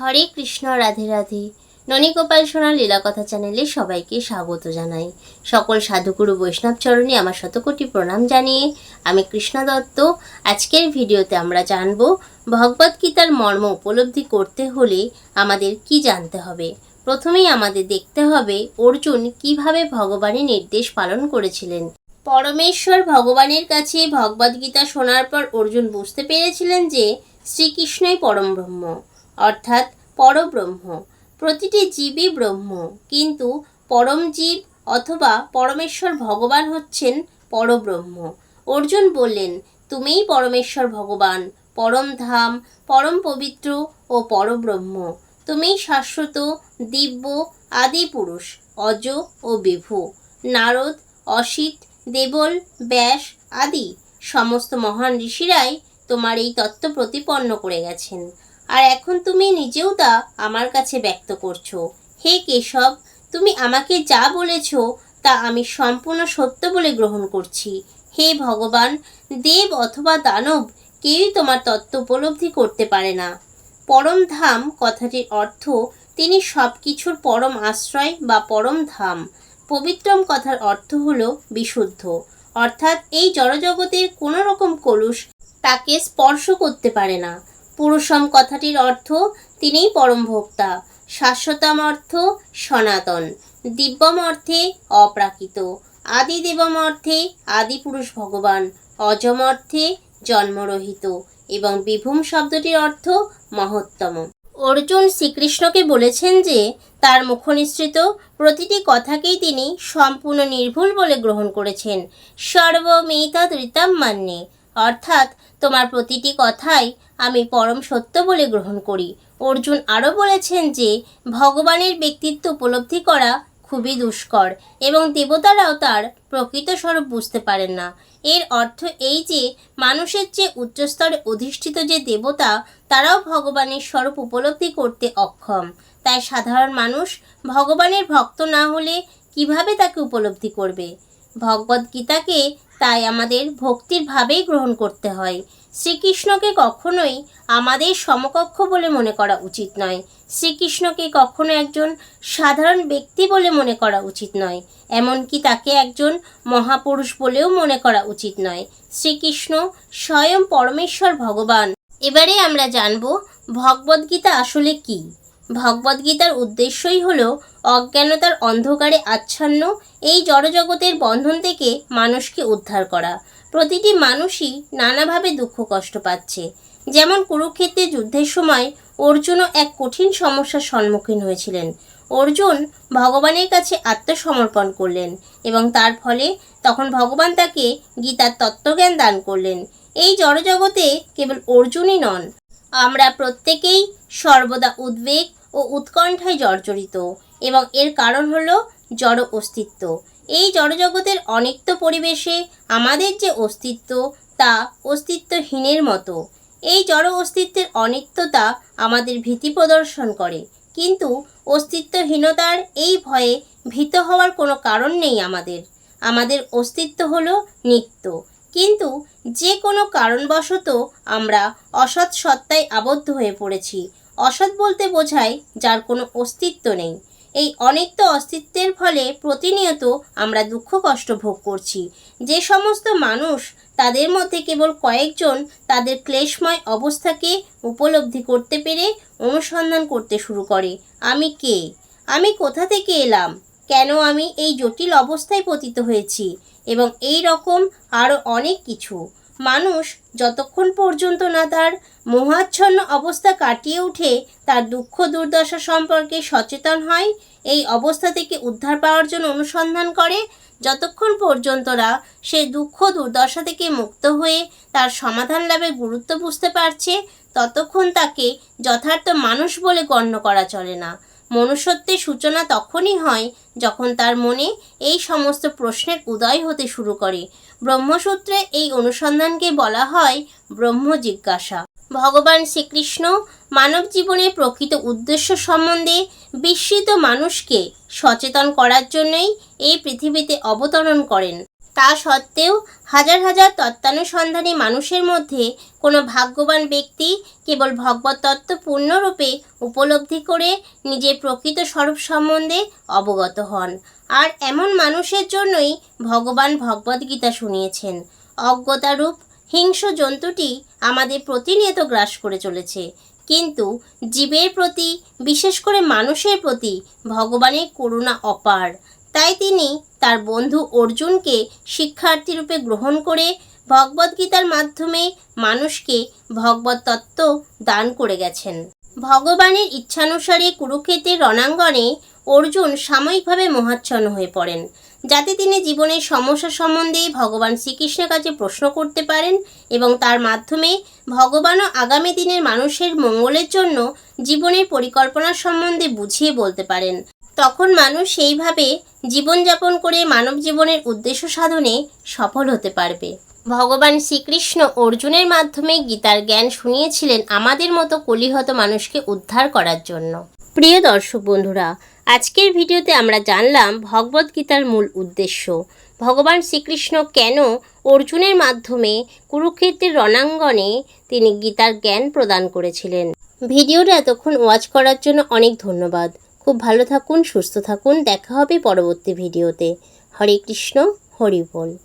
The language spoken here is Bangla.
হরে কৃষ্ণ, রাধে রাধে। ননীগোপাল সোনা লীলাকথা চ্যানেলে সবাইকে স্বাগত জানাই। সকল সাধুগুরু বৈষ্ণব চরণে আমার শতকোটি প্রণাম জানিয়ে আমি কৃষ্ণা দত্ত। আজকের ভিডিওতে আমরা জানব ভগবদ্গীতার মর্ম উপলব্ধি করতে হলে আমাদের কি জানতে হবে? প্রথমেই আমাদের দেখতে হবে, অর্জুন কীভাবে ভগবানের নির্দেশ পালন করেছিলেন? পরমেশ্বর ভগবানের কাছে ভগবদ্গীতা শোনার পর অর্জুন বুঝতে পেরেছিলেন যে শ্রীকৃষ্ণই পরম ব্রহ্ম। অর্থাৎ পরব্রহ্ম। প্রতিটি জীবই ব্রহ্ম, কিন্তু পরম জীব অথবা পরমেশ্বর ভগবান হচ্ছেন পরব্রহ্ম। অর্জুন বললেন, তুমিই পরমেশ্বর ভগবান, পরম ধাম, পরম পবিত্র ও পরব্রহ্ম। তুমিই শাশ্বত, দিব্য আদি পুরুষ, অজ ও বিভু, নারদ, অসিত, দেবল, ব্যাস আদি। সমস্ত মহান ঋষিরাই তোমার এই তত্ত্ব প্রতিপন্ন করে গেছেন। আর এখন তুমি নিজেও তা আমার কাছে ব্যক্ত করছ। হে কেশব, তুমি আমাকে যা বলেছ তা আমি সম্পূর্ণ সত্য বলে গ্রহণ করছি। হে ভগবান, দেব অথবা দানব কেউই তোমার তত্ত্ব উপলব্ধি করতে পারে না। পরম ধাম কথাটির অর্থ তিনি সব কিছুর পরম আশ্রয় বা পরম ধাম। পবিত্রম কথার অর্থ হলো বিশুদ্ধ। অর্থাৎ এই জড়জগতের কোনো রকম কলুষ তাকে স্পর্শ করতে পারে না। পুরুষম কথাটির অর্থ তিনিই পরম ভোক্তা, শাশ্বতম অর্থ সনাতন, দিব্যম অর্থে অপ্রাকৃত, আদি দেবম অর্থে আদি পুরুষ ভগবান, অজম অর্থে জন্মরহিত এবং বিভূম শব্দটির অর্থ মহত্তম। অর্জুন শ্রীকৃষ্ণকে বলেছেন যে, তার মুখনিসৃত প্রতিটি কথাকেই তিনি সম্পূর্ণ নির্ভুল বলে গ্রহণ করেছেন। সর্বমেতা ধৃতাম মান্যে। অর্থাৎ তোমার প্রতিটি কথাই আমি পরম সত্য বলে গ্রহণ করি। অর্জুন আরও বলেছেন যে, ভগবানের ব্যক্তিত্ব উপলব্ধি করা খুবই দুষ্কর এবং দেবতারাও তার প্রকৃত স্বরূপ বুঝতে পারেন না। এর অর্থ এই যে, মানুষের চেয়ে উচ্চস্তরে অধিষ্ঠিত যে দেবতা, তারাও ভগবানের স্বরূপ উপলব্ধি করতে অক্ষম। তাই সাধারণ মানুষ ভগবানের ভক্ত না হলে কীভাবে তাকে উপলব্ধি করবে? ভগবদ্গীতাকে তাই আমাদের ভক্তির ভাবেই গ্রহণ করতে হয়। শ্রীকৃষ্ণকে কখনোই আমাদের সমকক্ষ বলে মনে করা উচিত নয়। শ্রীকৃষ্ণকে কখনো একজন সাধারণ ব্যক্তি বলে মনে করা উচিত নয়। এমনকি তাকে একজন মহাপুরুষ বলেও মনে করা উচিত নয়। শ্রীকৃষ্ণ স্বয়ং পরমেশ্বর ভগবান। এবারে আমরা জানব ভগবদ্গীতা আসলে কী? ভগবদ্গীতার উদ্দেশ্যই হল অজ্ঞানতার অন্ধকারে আচ্ছন্ন এই জড়জগতের বন্ধন থেকে মানুষকে উদ্ধার করা। প্রতিটি মানুষই নানাভাবে দুঃখ কষ্ট পাচ্ছে। যেমন কুরুক্ষেত্রে যুদ্ধের সময় অর্জুনও এক কঠিন সমস্যার সম্মুখীন হয়েছিলেন। অর্জুন ভগবানের কাছে আত্মসমর্পণ করলেন এবং তার ফলে তখন ভগবান তাকে গীতার তত্ত্বজ্ঞান দান করলেন। এই জড়জগতে কেবল অর্জুনই নন, আমরা প্রত্যেকেই সর্বদা উদ্বেগ ও উৎকণ্ঠায় জর্জরিত এবং এর কারণ হলো জড় অস্তিত্ব। এই জড়জগতের অনিত্য পরিবেশে আমাদের যে অস্তিত্ব, তা অস্তিত্বহীনের মতো। এই জড় অস্তিত্বের অনিত্যতা আমাদের ভীতি প্রদর্শন করে। কিন্তু অস্তিত্বহীনতার এই ভয়ে ভীত হওয়ার কোনো কারণ নেই আমাদের। আমাদের অস্তিত্ব হলো নিত্য। কিন্তু যে কোনো কারণবশত আমরা অসৎ সত্তায় আবদ্ধ হয়ে পড়েছি। অসৎ বলতে বোঝায় যার কোনো অস্তিত্ব নেই। এই অনিত্য অস্তিত্বের ফলে প্রতিনিয়ত আমরা দুঃখ কষ্ট ভোগ করছি। যে সমস্ত মানুষ তাদের মধ্যে কেবল কয়েকজন তাদের ক্লেশময় অবস্থাকে উপলব্ধি করতে পেরে অনুসন্ধান করতে শুরু করে। আমি কে? আমি কোথা থেকে এলাম? কেন আমি এই জটিল অবস্থায় পতিত হয়েছি? এবং এই রকম আরও অনেক কিছু। মানুষ যতক্ষণ পর্যন্ত না তার মোহাচ্ছন্ন অবস্থা কাটিয়ে উঠে তার দুঃখ দুর্দশা সম্পর্কে সচেতন হয়, এই অবস্থা থেকে উদ্ধার পাওয়ার জন্য অনুসন্ধান করে, যতক্ষণ পর্যন্ত না সে দুঃখ দুর্দশা থেকে মুক্ত হয়ে তার সমাধান লাভের গুরুত্ব বুঝতে পারছে, ততক্ষণ তাকে যথার্থ মানুষ বলে গণ্য করা চলে না। মনুষ্যত্বের সূচনা তখনই হয় যখন তার মনে এই সমস্ত প্রশ্নের উদয় হতে শুরু করে। ব্রহ্মসূত্রে এই অনুসন্ধানকে বলা হয় ব্রহ্ম জিজ্ঞাসা। ভগবান শ্রীকৃষ্ণ মানব জীবনের প্রকৃত উদ্দেশ্য সম্বন্ধে বিস্মিত মানুষকে সচেতন করার জন্যই এই পৃথিবীতে অবতরণ করেন। তা সত্ত্বেও হাজার হাজার তত্ত্বানুসন্ধানী মানুষের মধ্যে কোনো ভাগ্যবান ব্যক্তি কেবল ভগবত তত্ত্ব পূর্ণরূপে উপলব্ধি করে নিজের প্রকৃত স্বরূপ সম্বন্ধে অবগত হন। আর এমন মানুষের জন্যই ভগবান ভগবদ্গীতা শুনিয়েছেন। অজ্ঞতারূপ হিংস্র জন্তুটি আমাদের প্রতিনিয়ত গ্রাস করে চলেছে। কিন্তু জীবের প্রতি, বিশেষ করে মানুষের প্রতি, ভগবানের করুণা অপার। তাই তিনি তার বন্ধু অর্জুনকে শিক্ষার্থী রূপে গ্রহণ করে ভগবদ্গীতার মাধ্যমে মানুষকে ভগবত তত্ত্ব দান করে গেছেন। ভগবানের ইচ্ছানুসারে কুরুক্ষেত্রের রণাঙ্গনে অর্জুন সাময়িকভাবে মহাচ্ছন্ন হয়ে পড়েন, যাতে তিনি জীবনের সমস্যা সম্বন্ধে ভগবান শ্রীকৃষ্ণের কাছে প্রশ্ন করতে পারেন এবং তার মাধ্যমে ভগবানও আগামী দিনের মানুষের মঙ্গলের জন্য জীবনের পরিকল্পনা সম্বন্ধে বুঝিয়ে বলতে পারেন। তখন মানুষ সেইভাবে জীবনযাপন করে মানব জীবনের উদ্দেশ্য সাধনে সফল হতে পারবে। ভগবান শ্রীকৃষ্ণ অর্জুনের মাধ্যমে গীতার জ্ঞান শুনিয়েছিলেন আমাদের মতো কলিহত মানুষকে উদ্ধার করার জন্য। প্রিয় দর্শক বন্ধুরা, আজকের ভিডিওতে আমরা জানলাম ভগবদ গীতার মূল উদ্দেশ্য। ভগবান শ্রীকৃষ্ণ কেন অর্জুনের মাধ্যমে কুরুক্ষেত্রের রণাঙ্গনে তিনি গীতার জ্ঞান প্রদান করেছিলেন? ভিডিওটা এতক্ষণ ওয়াচ করার জন্য অনেক ধন্যবাদ। খুব ভালো থাকুন সুস্থ থাকুন। দেখা হবে পরবর্তী ভিডিওতে। হরে কৃষ্ণ হরি বল।